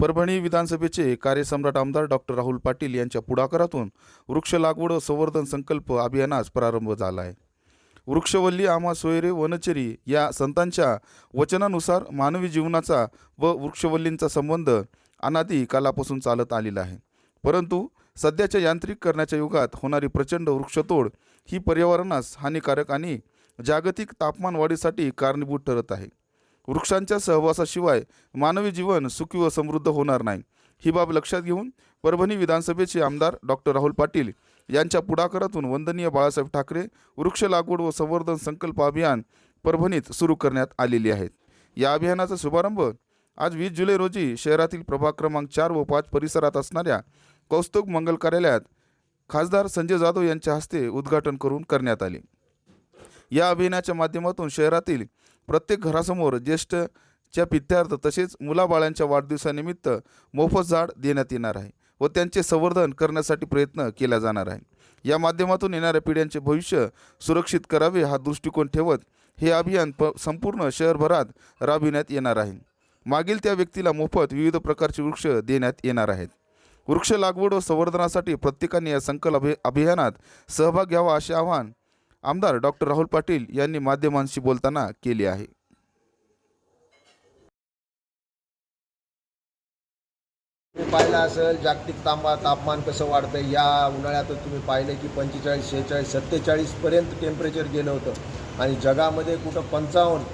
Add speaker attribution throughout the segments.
Speaker 1: परभणी विधानसभेचे कार्यसम्राट आमदार डॉक्टर राहुल पाटील यांच्या पुढाकारातून वृक्ष लागवड व संवर्धन संकल्प अभियानास प्रारंभ झाला आहे वृक्षवल्ली आम्हा सोयरे वनचरी या संतांच्या वचनानुसार मानवी जीवनाचा व वृक्षवल्लींचा संबंध अनादी कालापासून चालत आलेला आहे. परंतु सध्याच्या यांत्रिक करण्याच्या युगात होणारी प्रचंड वृक्षतोड ही पर्यावरणास हानिकारक आणि जागतिक तापमान वाढीसाठी कारणीभूत ठरत आहे. वृक्षांच्या सहवासाशिवाय मानवी जीवन सुखी व समृद्ध होणार नाही. ही बाब लक्षात घेऊन परभणी विधानसभेचे आमदार डॉक्टर राहुल पाटील यांच्या पुढाकारातून वंदनीय बाळासाहेब ठाकरे वृक्ष लागवड व संवर्धन संकल्प अभियान परभणीत सुरू करण्यात आलेली आहेत या अभियानाचा शुभारंभ आज वीस जुलै रोजी शहरातील प्रभाग क्रमांक चार व पाच परिसरात असणाऱ्या कौस्तुभ मंगल कार्यालयात खासदार संजय जाधव यांच्या हस्ते उद्घाटन करून करण्यात आले. या अभियानाच्या माध्यमातून शहरातील प्रत्येक घरासमोर ज्येष्ठच्या पित्यार्थ तसेच मुलाबाळांच्या वाढदिवसानिमित्त मोफत झाड देण्यात येणार आहे व त्यांचे संवर्धन करण्यासाठी प्रयत्न केला जाणार आहे. या माध्यमातून येणाऱ्या पिढ्यांचे भविष्य सुरक्षित करावे हा दृष्टिकोन ठेवत हे अभियान प संपूर्ण शहरभरात राबविण्यात येणार आहे. मागील त्या व्यक्तीला मोफत विविध प्रकारचे वृक्ष देण्यात येणार आहेत. वृक्ष लागवड व संवर्धनासाठी प्रत्येकाने या संकल्प अभि अभियानात सहभाग घ्यावा असे आवाहन आमदार डॉक्टर राहुल पाटील यांनी माध्यमांशी बोलताना केली आहे.
Speaker 2: तुम्ही पाहिलं असेल जागतिक तांबा तापमान कसं वाढतं या उन्हाळ्यातच तुम्ही पाहिलं की पंचेचाळीस शेहेचाळीस सत्तेचाळीसपर्यंत टेम्परेचर गेलं होतं. आणि जगामध्ये कुठं पंचावन्न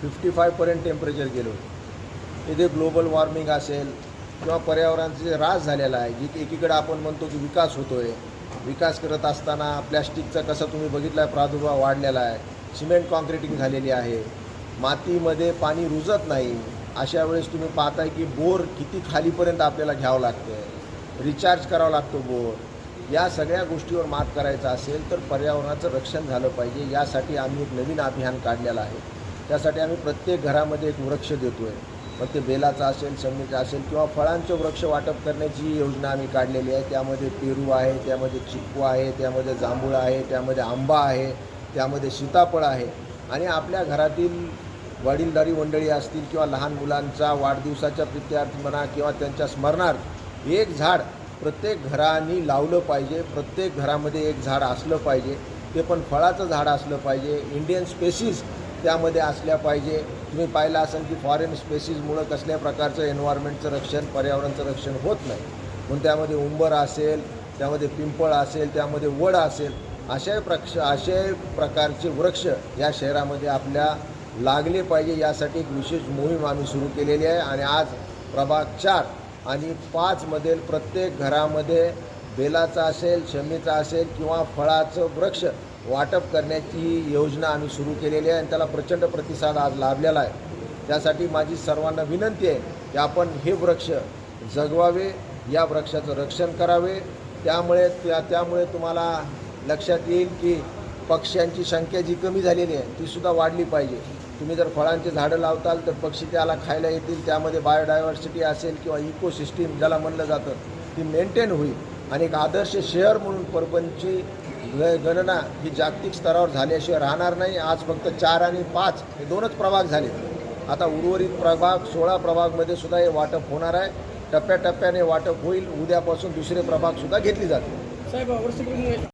Speaker 2: फिफ्टी फायपर्यंत टेम्परेचर गेलं होतं. इथे ग्लोबल वॉर्मिंग असेल किंवा पर्यावरणाचा ऱ्हास झालेला आहे जिथे एकीकडे आपण म्हणतो की विकास होतो आहे विकास करत असताना प्लॅस्टिकचा कसा तुम्ही बघितला आहे प्रादुर्भाव वाढलेला आहे. सिमेंट कॉन्क्रिटिंग झालेली आहे. मातीमध्ये पाणी रुजत नाही. अशा वेळेस तुम्ही पाहताय की बोर किती खालीपर्यंत आपल्याला घ्यावं लागतं रिचार्ज करावा लागतो बोर. या सगळ्या गोष्टीवर मात करायचं असेल तर पर्यावरणाचं रक्षण झालं पाहिजे. यासाठी आम्ही एक नवीन अभियान काढलेलं आहे. त्यासाठी आम्ही प्रत्येक घरामध्ये एक वृक्ष देतो आहे मग ते बेलाचा असेल शमीचा असेल किंवा फळांचे वृक्ष वाटप करण्याची योजना आम्ही काढलेली आहे त्यामध्ये पेरू आहे त्यामध्ये चिक्कू आहे त्यामध्ये जांभूळ आहे त्यामध्ये आंबा आहे त्यामध्ये सीताफळ आहे. आणि आपल्या घरातील वडीलधारी मंडळी असतील किंवा लहान मुलांचा वाढदिवसाच्या प्रित्यार्थ म्हणा किंवा त्यांच्या स्मरणार्थ एक झाड प्रत्येक घराने लावलं पाहिजे प्रत्येक घरामध्ये एक झाड असलं पाहिजे. ते पण फळाचं झाड असलं पाहिजे. इंडियन स्पेसीज त्यामध्ये असल्या पाहिजे. तुम्ही पाहिलं असेल की फॉरेन स्पेसीजमुळं कसल्या प्रकारचं एन्व्हायरमेंटचं रक्षण पर्यावरणाचं रक्षण होत नाही. म्हणून त्यामध्ये उंबर असेल त्यामध्ये पिंपळ असेल त्यामध्ये वड असेल अशा प्रक्ष असे प्रकारचे वृक्ष या शहरामध्ये आपल्या लागले पाहिजे यासाठी एक विशेष मोहीम आम्ही सुरू केलेली आहे. आणि आज प्रभाग चार आणि पाचमधील प्रत्येक घरामध्ये बेलाचा असेल शमीचा असेल किंवा फळाचं वृक्ष वाटप करण्याची योजना आम्ही सुरू केलेली आहे आणि त्याला प्रचंड प्रतिसाद आज लाभलेला आहे. त्यासाठी माझी सर्वांना विनंती आहे की आपण हे वृक्ष जगवावे या वृक्षाचं रक्षण करावे. त्यामुळे त्या त्यामुळे तुम्हाला लक्षात येईल की पक्ष्यांची संख्या जी कमी झालेली आहे तीसुद्धा वाढली पाहिजे. तुम्ही जर फळांची झाडं लावताल तर पक्षी त्याला खायला येतील. त्यामध्ये बायोडायव्हर्सिटी असेल किंवा इकोसिस्टीम ज्याला म्हणलं जातं ती मेंटेन होईल. आणि एक आदर्श शहर म्हणून परभणची गणना ही जागतिक स्तरावर झाल्याशिवाय राहणार नाही. आज फक्त चार आणि पाच हे दोनच प्रभाग झाले. आता उर्वरित प्रभाग सोळा प्रभागमध्ये सुद्धा हे वाटप होणार आहे. टप्प्याटप्प्याने वाटप होईल. उद्यापासून दुसरे प्रभागसुद्धा घेतली जातील.
Speaker 3: साहेब